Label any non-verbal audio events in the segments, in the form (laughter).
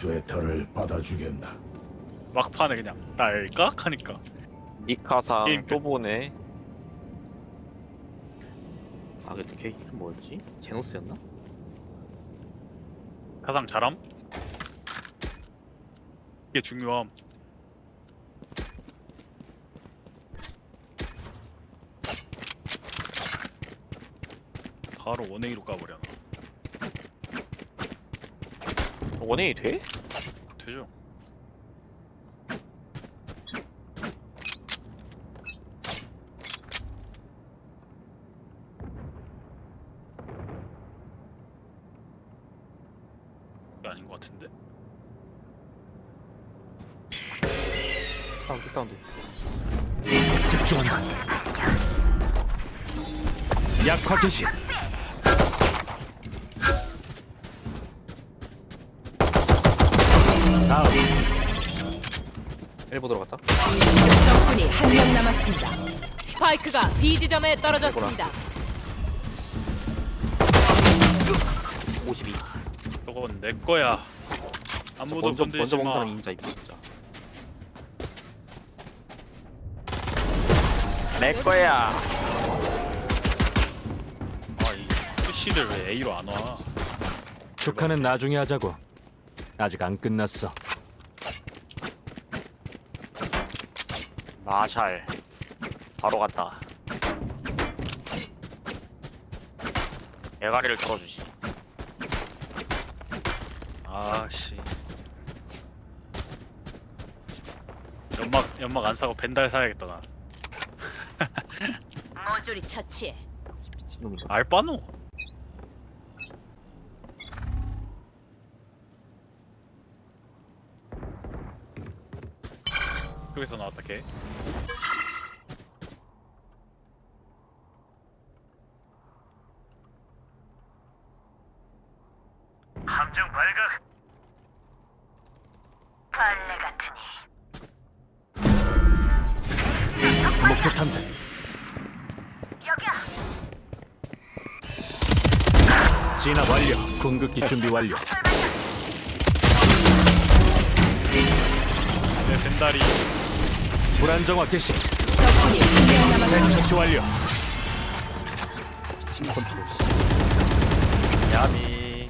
쇠터를 받아주겠나. 막판에 그냥 날까 하니까 미카상 게임 또 보네. 아 근데 걔 이름 뭐였지? 제노스였나? 가장 잘함. 이게 중요함. 바로 원행이로 까버려 나. 원행이 돼? 되죠. 이게 아닌 것 같은데? 사운드 사운드 집중한다. 약화 개시. 1보 들어갔다 적군이 한 명 남았습니다. 스파이크가 B 지점에 떨어졌습니다. 52 저건 내 거야. 아무도 먼저 먼저 마. 멍청한 인자 이거 내 거야. 아, 이 푸시를 왜 A로 안 와? 축하는 나중에 하자고. 아직 안 끝났어. 마샬. 바로 갔다. 대가리를 들어주지. 아씨. 연막 연막 안 사고 벤달 사야겠다 나. (laughs) (laughs) 모조리. 미친놈이다 알바노. 여기서 나왔다 걔. 함정 발각. 목표 탐색. 진압 완료. 궁극기 준비 완료. 내 벤달이 불안정화 개시. 처치 완료. 야미.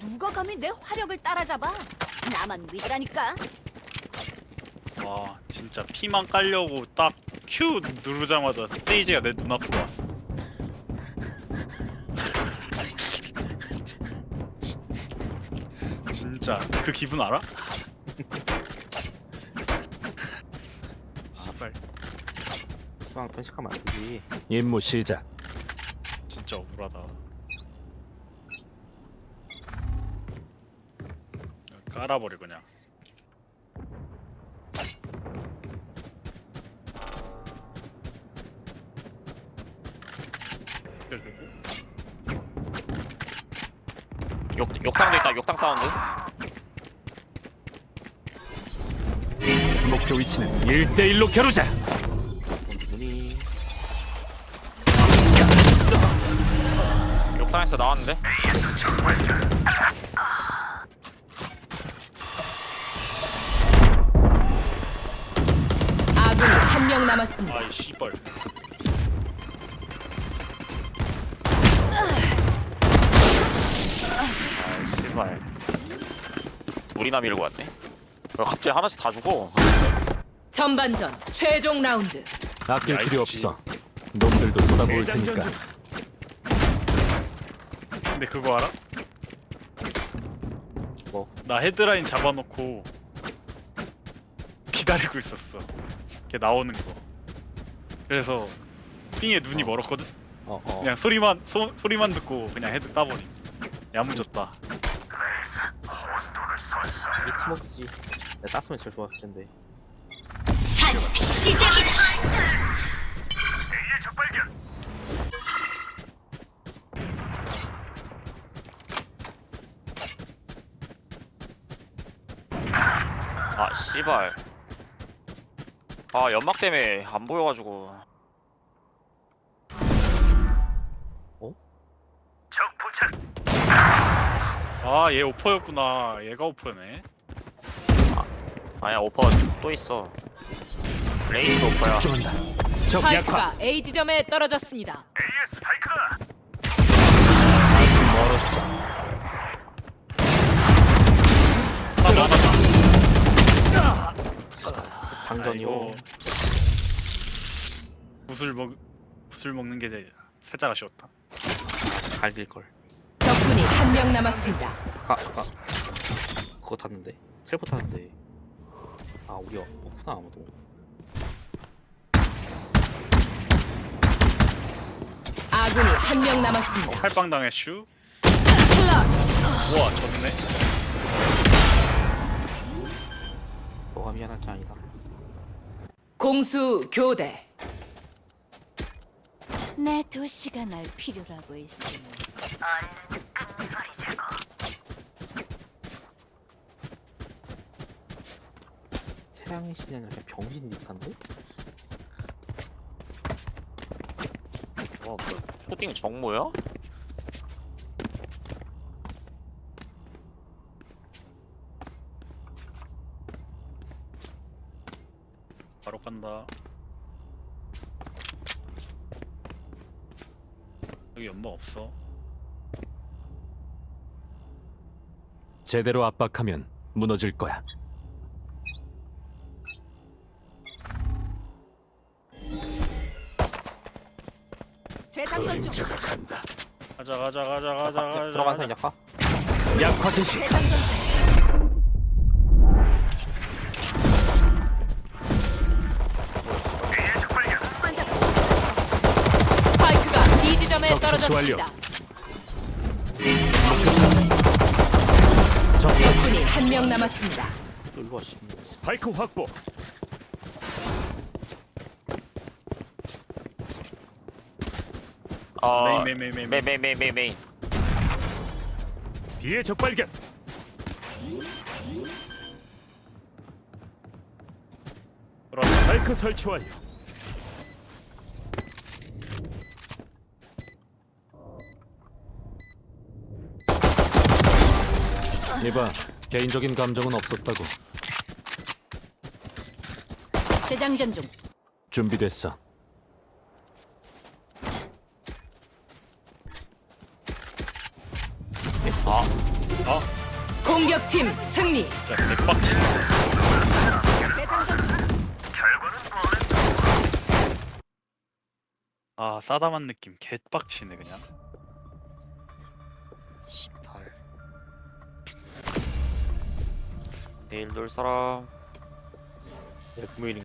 누가 감히 내 화력을 따라잡아? 나만 믿으라니까. 와 진짜 피만 깔려고 딱 Q 누르자마자 스테이지가 내 눈앞으로 왔어. (laughs) 진짜 그 기분 알아? 씨발 수강 편식하면 안 되지 임무 시작. 진짜 억울하다. 깔아버려 그냥. 욕 욕탕도 있다. 욕탕 사운드. 목표 위치는 1대1로 겨루자. 욕탕에서 나왔는데. 아군이 한 명 남았습니다. 아이 씨발. 아 씨발. 우리나 밀고 왔네. 왜 갑자기 하나씩 다 주고? 전반전 최종 라운드. 아낄. 필요 없어. 놈들도 쏟아부을 테니까. 근데 그거 알아? 뭐? 나 헤드라인 잡아놓고 기다리고 있었어. 걔 나오는 거. 그래서 삥에 눈이 어. 멀었거든. 어 어 그냥 소리만 소, 소리만 듣고 그냥 헤드 따버림. 야무졌다. 팀워크지 내가 땄으면 제일 좋았을 텐데 시작이다. 아 씨발. 아 연막 때문에 안 보여가지고. 아아얘 오퍼였구나 얘가 오퍼네 아니야 오퍼 또 있어 레이스 오퍼야 집중한다. 적 약화. 스파이크가 A 지점에 떨어졌습니다. 멀었어. 싸다 장전이요. 아이고. 구슬 먹 구슬 먹는 게 제- 살짝 아쉬웠다 갈길 걸. 적군이 한 명 남았습니다. 아까 아까 그거 탔는데 텔포 탔는데 아 우리 없구나 아무도. 아군이 한 명 남았습니다. 칼빵 당했슈 클러치. 우와 졌네 너가 미안할 줄 아니다. 공수 교대. 내 도시가 날 필요로 하고 있으니 태양의 신은 약간 병신 듯한데? 어, 뭐, 초딩 정모야? 바로 간다 여기 연막 없어 제대로 압박하면 무너질 거야. 중. 가자 가자 가자 가자 아까 가자 가자. 사람 약화? 약화 개시. 재장전 중. 완료적군이 한 명 남았습니다. 스파이크 확보. 어, 메메메메메메메. 비의 적발견. 스파이크 설치 완료. 이봐, 개인적인 감정은 없었다고. 재장전 중 준비됐어. 아 공격팀 승리. 재장전 중. 아 싸다만 느낌 개빡치네 그냥 데일 놀 사람. 네, 내 구민인.